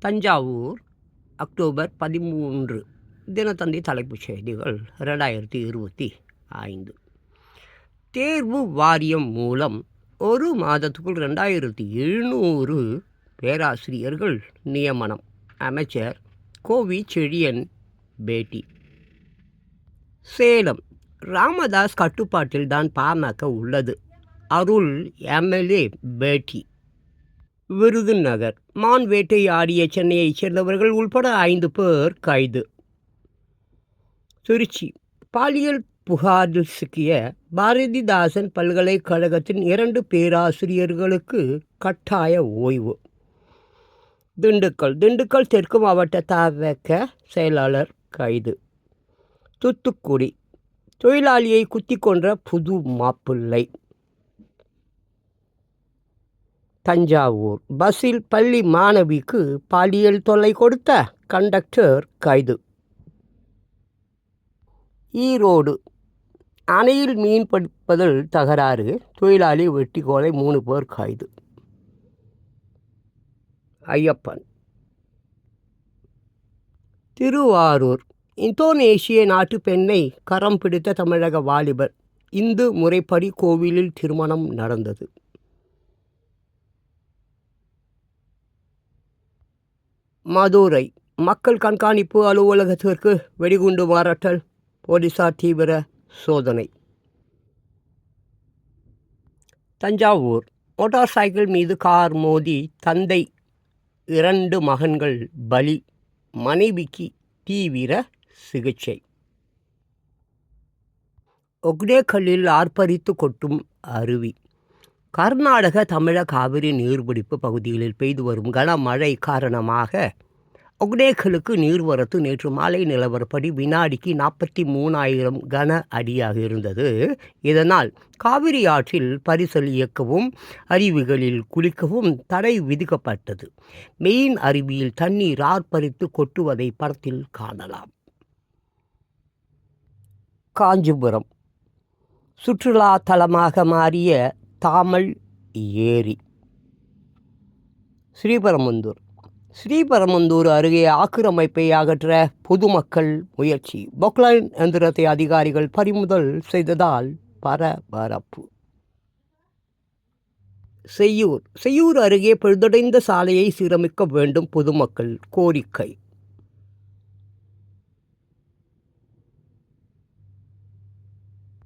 Thanjavur October பதிமூன்று தினத்தந்தி தலைப்புச் செய்திகள் ரெண்டாயிரத்தி இருபத்தி ஐந்து. தேர்வு வாரியம் மூலம் ஒரு மாதத்துக்குள் ரெண்டாயிரத்தி எழுநூறு பேராசிரியர்கள் நியமனம். அமைச்சர் கோவி செழியன் பேட்டி. சேலம் ராமதாஸ் கட்டுப்பாட்டில் தான் பாமக உள்ளது. அருள் எம்எல்ஏ பேட்டி. விருதுநகர் மான் வேட்டையாடிய சென்னையைச் சேர்ந்தவர்கள் உள்பட ஐந்து பேர் கைது. திருச்சி. பாலியல் புகாரில் சிக்கிய பாரதிதாசன் பல்கலைக்கழகத்தின் இரண்டு பேராசிரியர்களுக்கு கட்டாய ஓய்வு. திண்டுக்கல். திண்டுக்கல் தெற்கு மாவட்ட தவக்க செயலாளர் கைது. தூத்துக்குடி. தொழிலாளியை குத்தி கொன்ற புது மாப்பிள்ளை. தஞ்சாவூர். பஸ்ஸில் பள்ளி மாணவிக்கு பாலியல் தொல்லை கொடுத்த கண்டக்டர் கைது. ஈரோடு. அணையில் மீன் பிடிப்பதில் தகராறு. தொழிலாளி வெட்டி மூணு பேர் கைது. ஐயப்பன். திருவாரூர். இந்தோனேஷிய நாட்டு பெண்ணை கரம் பிடித்த தமிழக வாலிபர். இந்து முறைப்படி கோவிலில் திருமணம் நடந்தது. மதுரை மக்கள் கண்காணிப்பு அலுவலகத்திற்கு வெடிகுண்டு மாறட்டல் போலீசார் தீவிர சோதனை. தஞ்சாவூர் மோட்டார் சைக்கிள் மீது கார் மோதி தந்தை இரண்டு மகன்கள் பலி மனைவிக்கு தீவிர சிகிச்சை. ஒக்டேக்கல்லில் ஆர்ப்பரித்து கொட்டும் அருவி. கர்நாடக தமிழக காவிரி நீர்பிடிப்பு பகுதிகளில் பெய்து வரும் கனமழை காரணமாக ஒக்டேக்கலுக்கு நீர்வரத்து நேற்று மாலை நிலவரப்படி வினாடிக்கு நாற்பத்தி மூணாயிரம் கன அடியாக இருந்தது. இதனால் காவிரி ஆற்றில் பரிசல் இயக்கவும் அருவிகளில் குளிக்கவும் தடை விதிக்கப்பட்டது. மெயின் அருவியில் தண்ணீர் ஆர்ப்பரித்து கொட்டுவதை படத்தில் காணலாம். காஞ்சிபுரம். சுற்றுலா தலமாக மாறிய தாமல் ஏரி. ஸ்ரீபெரும்புதூர். ஸ்ரீபெரும்புதூர் அருகே ஆக்கிரமிப்பை அகற்ற பொதுமக்கள் முயற்சி. பொக்லைன் எந்திரத்தை அதிகாரிகள் பறிமுதல் செய்ததால் பரபரப்பு. செய்யூர். செய்யூர் அருகே பழுதடைந்த சாலையை சீரமைக்க வேண்டும் பொதுமக்கள் கோரிக்கை.